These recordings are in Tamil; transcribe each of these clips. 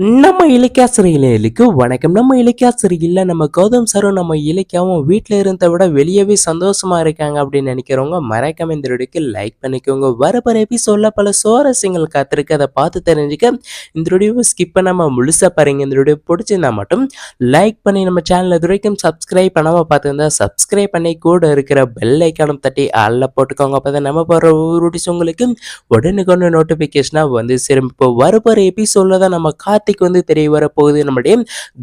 நம்ம இலக்கியாசிரியர்களுக்கு வணக்கம். நம்ம இலக்கியாசிரியில் நம்ம கௌதம் சாரும் நம்ம இலக்கியாவும் வீட்டில் இருந்த விட வெளியவே சந்தோஷமா இருக்காங்க அப்படின்னு நினைக்கிறவங்க மறக்காம இந்த வீடியோக்கு லைக் பண்ணிக்கோங்க. வரப்போற எபிசோட்ல பல சுவாரஸ்யங்கள் காத்திருக்கு. அதை பார்த்து தெரிஞ்சுக்க இந்த வீடியோவை ஸ்கிப் பண்ணாமல் முழுசா பாருங்க. இந்த வீடியோ பிடிச்சிருந்தா மட்டும் லைக் பண்ணி நம்ம சேனல் இது வரைக்கும் சப்ஸ்கிரைப் பண்ணாமல் பார்த்துருந்தா சப்ஸ்கிரைப் பண்ணி கூட இருக்கிற பெல் ஐக்கானும் தட்டி அல்ல போட்டுக்கோங்க. அப்போ நம்ம போடுற ஒவ்வொரு வீடியோஸ் உங்களுக்கு உடனுக்குன்னு நோட்டிஃபிகேஷனாக வந்து சேரும். இப்போ வரப்போகிற எபிசோடில் தான் நம்ம கார்த்திக் வந்து தெரிய வர போகுது நம்மளுடைய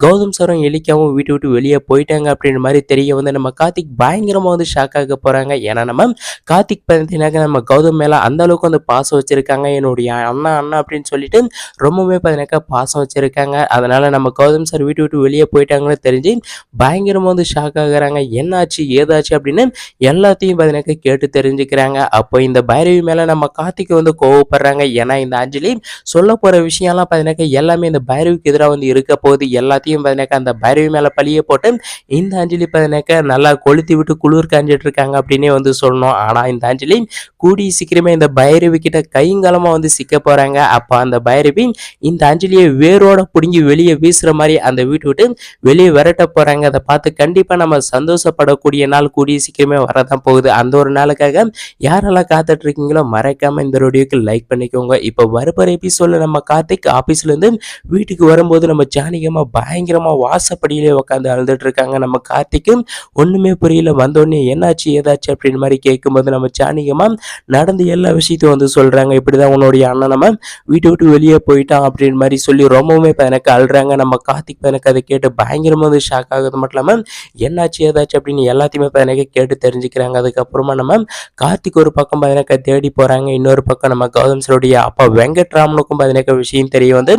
கௌதம் சரம் எலிக்காவும் வீட்டு விட்டு வெளியே போயிட்டாங்க அப்படின்ற மாதிரி தெரிய வந்து நம்ம கார்த்திக் பயங்கரமாக வந்து ஷாக் ஆக போகிறாங்க ஏன்னா நம்ம கார்த்திக் பார்த்தீங்கன்னாக்க நம்ம கௌதம் மேலே அந்த அளவுக்கு வந்து பாசம் வச்சுருக்காங்க. என்னுடைய அண்ணா அண்ணா அப்படின்னு சொல்லிட்டு ரொம்பவே பார்த்தீங்கன்னாக்கா பாசம் வச்சுருக்காங்க. அதனால் நம்ம கௌதம் சார் வீட்டு விட்டு வெளியே போயிட்டாங்கன்னு தெரிஞ்சு பயங்கரமாக வந்து ஷாக் ஆகுறாங்க. என்னாச்சு ஏதாச்சு அப்படின்னு எல்லாத்தையும் பார்த்தீங்கன்னாக்கா கேட்டு தெரிஞ்சுக்கிறாங்க. அப்போ இந்த பைரவி மேலே நம்ம கார்த்திக் வந்து கோவப்படுறாங்க. ஏன்னா இந்த அஞ்சலி சொல்ல போகிற விஷயம்லாம் பார்த்தீங்கன்னாக்கா எல்லாமே இந்த பைரவிக்கு எதிராக வந்து இருக்க போகுது எல்லாத்தையும் பார்த்தீங்கன்னாக்கா அந்த பைரவி மேலே பழிய போட்டு இந்த அஞ்சலி பார்த்தீங்கன்னாக்கா நல்லா கொளுத்தி விட்டு குளிர் காஞ்சிட்டு இருக்காங்க அப்படின்னே வந்து சொல்லணும். ஆனால் இந்த அஞ்சலி கூடிய சீக்கிரமே இந்த பைரவி கிட்ட கைங்கலமாக வந்து சிக்க போகிறாங்க அப்போ அந்த பைரவி இந்த அஞ்சலியை வேரோட பிடுங்கி வெளியே வீசுகிற மாதிரி அந்த வீட்டு விட்டு வெளியே விரட்ட போகிறாங்க அதை பார்த்து கண்டிப்பாக நம்ம சந்தோஷப்படக்கூடிய நாள் கூடிய சீக்கிரமே வரதான் போகுது. அந்த ஒரு நாளுக்காக யாரெல்லாம் காத்துட்டு இருக்கீங்களோ மறக்காம இந்த வீடியோக்கு லைக் பண்ணிக்கோங்க. இப்போ வருபர் எபிசோடில் நம்ம கார்த்திக் ஆஃபீஸ்லேருந்து வீட்டுக்கு வரும்போது நம்ம ஜானகியமா பயங்கரமாக வாசப்படியிலே உட்காந்து அழுதுட்டு இருக்காங்க நம்ம கார்த்திக்கும் ஒன்றுமே புரியல. வந்தோடனே என்னாச்சு ஏதாச்சு அப்படின்னு மாதிரி கேட்கும்போது நம்ம ஜானகியமா நடந்து எல்லா விஷயத்தையும் வந்து சொல்கிறாங்க இப்படி தான் உன்னுடைய அண்ணன் நம்ம வீட்டை விட்டு வெளியே போயிட்டான் அப்படின்னு மாதிரி சொல்லி ரொம்பவுமே இப்போ எனக்கு அழுறாங்க. நம்ம கார்த்திக் இப்ப எனக்கு அதை கேட்டு பயங்கரமாக வந்து ஷாக் ஆகுது மட்டும் இல்லாமல் என்னாச்சு ஏதாச்சு அப்படின்னு எல்லாத்தையுமே இப்போ எனக்கு கேட்டு தெரிஞ்சுக்கிறாங்க. அதுக்கப்புறமா நம்ம கார்த்திக் ஒரு பக்கம் பார்த்தீங்கன்னா தேடி போகிறாங்க இன்னொரு பக்கம் நம்ம கௌதம் சருடைய அப்பா வெங்கட்ராமனுக்கும் பார்த்தீங்கன்னா விஷயம் தெரிய வந்து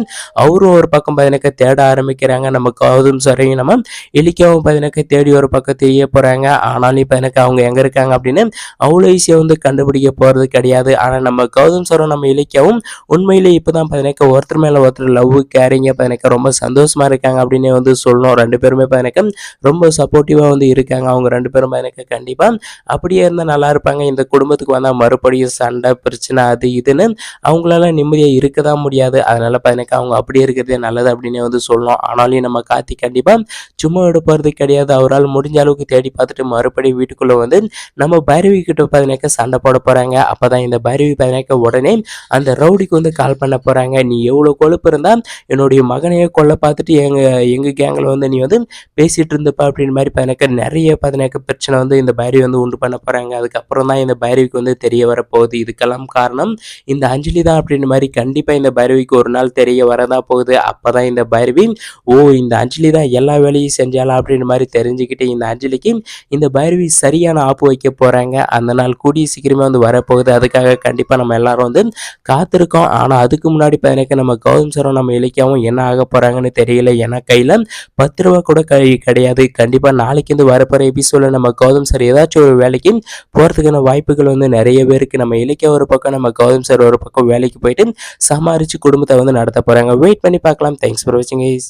அவரும் ஒரு பக்கம் பார்த்தீங்கன்னா தேட ஆரம்பிக்கிறாங்க. நம்ம கௌதம் சாரையும் நம்ம எலிக்காவும் பார்த்தீங்கன்னா தேடி ஒரு பக்கம் தெரிய போகிறாங்க ஆனாலும் இப்போ எனக்கு அவங்க எங்கே இருக்காங்க அப்படின்னு அவ்வளோ ஈஸியாக வந்து கண்டுபிடிக்க போகிறது கிடையாது. ஆனால் நம்ம கௌதம் சாரும் நம்ம இலக்கியாவும் உண்மையிலே இப்போதான் பார்த்தீங்கன்னா ஒருத்தர் மேலே ஒருத்தர் லவ் கேரிங்க பார்த்தீங்கன்னா ரொம்ப சந்தோஷமாக இருக்காங்க அப்படின்னு வந்து சொல்லணும். ரெண்டு பேருமே பார்த்தீங்கன்னா ரொம்ப சப்போர்ட்டிவாக வந்து இருக்காங்க. அவங்க ரெண்டு பேரும் எனக்கு கண்டிப்பாக அப்படியே இருந்தால் நல்லா இருப்பாங்க. இந்த குடும்பத்துக்கு வந்தால் மறுபடியும் சண்டை பிரச்சனை அது இதுன்னு அவங்களால நிம்மதியாக இருக்க தான் முடியாது. அதனால் எனக்கு அவங்க அப்படி அப்படியே இருக்கிறதே நல்லது அப்படின்னு வந்து சொல்லணும் ஆனாலும் நம்ம கார்த்தி கண்டிப்பாக சும்மா விட போகிறது கிடையாது. அவரால் முடிஞ்ச அளவுக்கு தேடி பார்த்துட்டு மறுபடியும் வீட்டுக்குள்ளே வந்து நம்ம பைரவி கிட்ட பார்த்தீங்கன்னாக்கா சண்டை போட போகிறாங்க அப்போ தான் இந்த பைரவி பார்த்தீங்கன்னாக்கா உடனே அந்த ரவுடிக்கு வந்து கால் பண்ண போகிறாங்க நீ எவ்வளோ கொழுப்பு இருந்தால் என்னுடைய மகனையே கொல்ல பார்த்துட்டு எங்கள் எங்கள் கேங்கில் வந்து நீ வந்து பேசிகிட்டு இருந்தப்பா அப்படின்னு மாதிரி பார்த்தீங்கன்னாக்கா நிறைய பார்த்தீங்கன்னாக்கா பிரச்சனை வந்து இந்த பைரவி வந்து உண்டு பண்ண போகிறாங்க அதுக்கப்புறம் தான் இந்த பைரவிக்கு வந்து தெரிய வரப்போகுது. இதுக்கெல்லாம் காரணம் இந்த அஞ்சலி தான் அப்படின்ற மாதிரி கண்டிப்பாக இந்த பைரவிக்கு ஒரு நாள் தெரிய வரதான் போகுது அப்போ தான் இந்த பைரவி ஓ இந்த அஞ்சலி தான் எல்லா வேலையும் செஞ்சாலா அப்படின்ற மாதிரி தெரிஞ்சுக்கிட்டு இந்த அஞ்சலிக்கு இந்த பைரவி சரியான ஆப்பு வைக்க போகிறாங்க அந்த நாள் கூடிய சீக்கிரமே வந்து வரப்போகுது. அதுக்காக கண்டிப்பாக நம்ம எல்லாரும் வந்து காத்திருக்கோம். ஆனால் அதுக்கு முன்னாடி பார்த்தீங்கன்னா நம்ம கௌதம் சரம் நம்ம இலக்கியாவும் என்ன ஆக போகிறாங்கன்னு தெரியல. ஏன்னா கையில் பத்து ரூபா கூட கை கிடையாது. கண்டிப்பாக நாளைக்கு வந்து வரப்போகிற எபிசோடில் நம்ம கௌதம் சார் ஏதாச்சும் ஒரு வேலைக்கு போகிறதுக்கான வாய்ப்புகள் வந்து நிறைய பேருக்கு நம்ம இலக்கிய ஒரு பக்கம் நம்ம கௌதம் சார் ஒரு பக்கம் வேலைக்கு போயிட்டு சமாளித்து குடும்பத்தை வந்து நடத்த போகிறாங்க வெயிட் பண்ணி பார்க்கலாம். தேங்க்ஸ் ஃபார் வாட்சிங் ஐஸ்